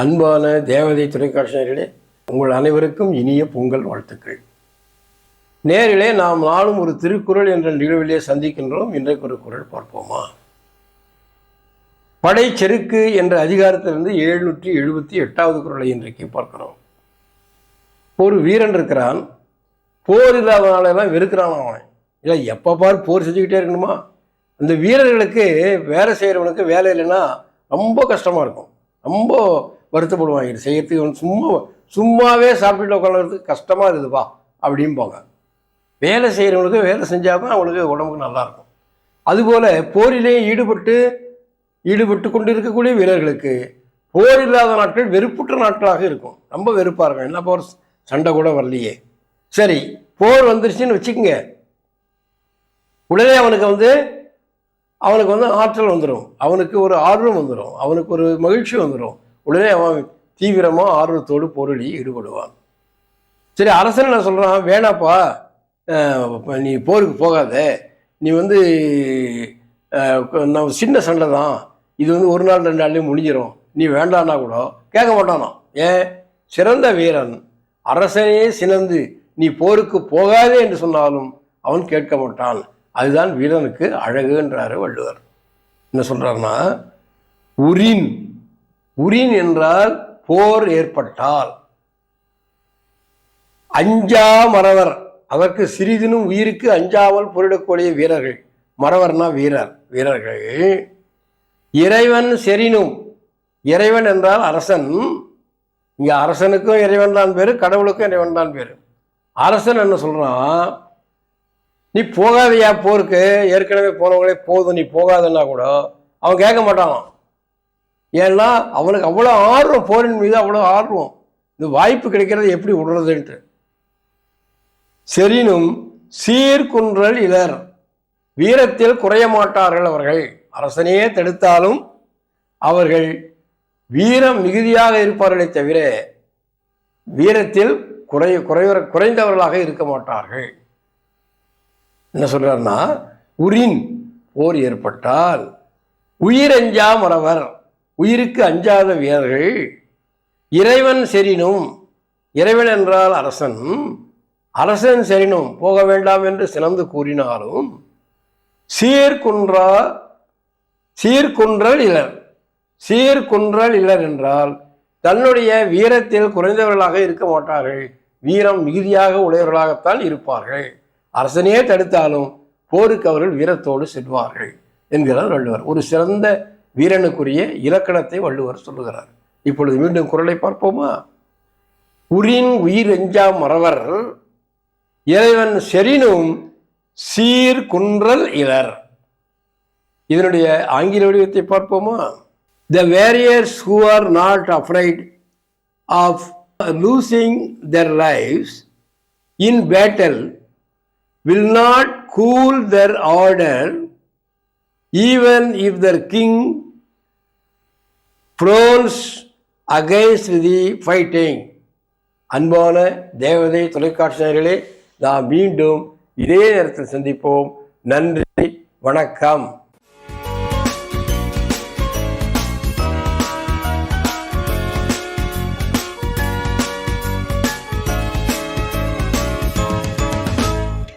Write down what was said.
அன்பான தேவதை தொலைக்காட்சியர்களே உங்கள் அனைவருக்கும் இனிய பொங்கல் வாழ்த்துக்கள். நேரிலே நாம் நாளும் ஒரு திருக்குறள் என்ற நிகழ்விலே சந்திக்கின்றோம். இன்றைக்கு ஒரு குரல் பார்ப்போமா? படைச்செருக்கு என்ற அதிகாரத்திலிருந்து எழுநூற்றி எழுபத்தி எட்டாவது குரலை இன்றைக்கு பார்க்கிறோம். ஒரு வீரன் இருக்கிறான். போர் இல்லாதனாலெல்லாம் வெறுக்கிறான் அவன். இல்லை எப்போ பார் போர் செஞ்சுக்கிட்டே இருக்கணுமா? அந்த வீரர்களுக்கு வேலை செய்கிறவனுக்கு வேலை இல்லைன்னா ரொம்ப கஷ்டமாக இருக்கும். ரொம்ப வருத்தப்படுவாங்க. இது செய்யறதுக்கு சும்மா சும்மாவே சாப்பிட்டுட்டு உட்காந்துறதுக்கு கஷ்டமாக இருக்குதுப்பா அப்படிம்பாங்க. வேலை செய்கிறவங்களுக்கு வேலை செஞ்சால் தான் அவங்களுக்கு உடம்புக்கு நல்லாயிருக்கும். அதுபோல் போரிலே ஈடுபட்டு ஈடுபட்டு கொண்டு இருக்கக்கூடிய வீரர்களுக்கு போர் இல்லாத நாட்கள் வெறுப்புற்ற நாட்களாக இருக்கும். ரொம்ப வெறுப்பாக இருக்கும். என்ன போர்? சண்டை கூட வரலையே. சரி போர் வந்துருச்சுன்னு வச்சுக்கோங்க. உடனே அவனுக்கு வந்து அவனுக்கு வந்து ஆற்றல் வந்துடும் அவனுக்கு ஒரு ஆர்வம் வந்துடும் அவனுக்கு ஒரு மகிழ்ச்சி வந்துடும் உடனே அவன் தீவிரமாக ஆர்வத்தோடு போரில் ஈடுபடுவான். சரி அரசன் என்ன சொல்கிறான் வேணாப்பா நீ போருக்கு போகாத. நீ வந்து நம்ம சின்ன சண்டை தான். இது வந்து ஒரு நாள் ரெண்டு நாள்லேயும் முடிஞ்சிடும் நீ வேண்டான்னா கூட கேட்க மாட்டானா ஏன்? சிறந்த வீரன். அரசனையே சினந்து நீ போருக்கு போகாதே என்று சொன்னாலும் அவன் கேட்க மாட்டான். அதுதான் வீரனுக்கு அழகுன்றாரு வள்ளுவர். என்ன சொல்கிறாருன்னா உரின் உரின் என்றால் போர் ஏற்பட்டால். அஞ்சா மறவர். அதற்கு சிறிதினும் உயிருக்கு அஞ்சாமல் பொருடக்கூடிய வீரர்கள். மறவர்னா வீரர் வீரர்கள். இறைவன் செரினும் இறைவன் என்றால் அரசன். இங்கே அரசனுக்கும் இறைவன் தான் பேர் கடவுளுக்கும் இறைவன் தான் பேர். அரசன் என்ன சொல்கிறான் நீ போகாதையா போருக்கு? ஏற்கனவே போனவங்களே போதும் நீ போகாதன்னா கூட அவன் கேட்க மாட்டான். ஏன்னா அவனுக்கு அவ்வளோ ஆர்வம் போரின் மீது அவ்வளோ ஆர்வம். இந்த வாய்ப்பு கிடைக்கிறது எப்படி விடுறதுன்ட்டு. செரினும் சீர்குன்றல் இலர். வீரத்தில் குறைய மாட்டார்கள் அவர்கள். அரசனையே தடுத்தாலும் அவர்கள் வீரம் மிகுதியாக இருப்பார்களே தவிர வீரத்தில் குறை குறைவ குறைந்தவர்களாக இருக்க மாட்டார்கள். என்ன சொல்கிறாருன்னா உரின் போர் ஏற்பட்டால் உயிரஞ்சா மறவர் உயிருக்கு அஞ்சாத வீரர்கள் இறைவன் செறினும் இறைவன் என்றால் அரசன் அரசன் செறினும் போக வேண்டாம் என்று சினந்து கூறினாலும் சீர்குன்றா சீர்குன்றல் இலர் சீர்குன்றல் இலர் என்றால் தன்னுடைய வீரத்தில் குறைந்தவர்களாக இருக்க மாட்டார்கள். வீரம் மிகுதியாக உடையவர்களாகத்தான் இருப்பார்கள். அரசனே தடுத்தாலும் போருக்கு அவர்கள் வீரத்தோடு செல்வார்கள் என்கிறார் வள்ளுவர். ஒரு சிறந்த வீரனுக்குரிய இலக்கணத்தை வள்ளுவர் சொல்லுகிறார். இப்பொழுது மீண்டும் குரலை பார்ப்போமா? உரின் உயிர் எஞ்சா மறவர் இறைவன் செரினும் சீர் குன்றல் இலர். இதனுடைய ஆங்கில வடிவத்தை பார்ப்போமா? The warriors who are not afraid of losing their lives in battle will not cool their ardour even if their king frowns against the fighting அன்பான தேவதை தொலைக்காட்சியர்களே நாம் மீண்டும் இதே நேரத்தில் சந்திப்போம். நன்றி வணக்கம்.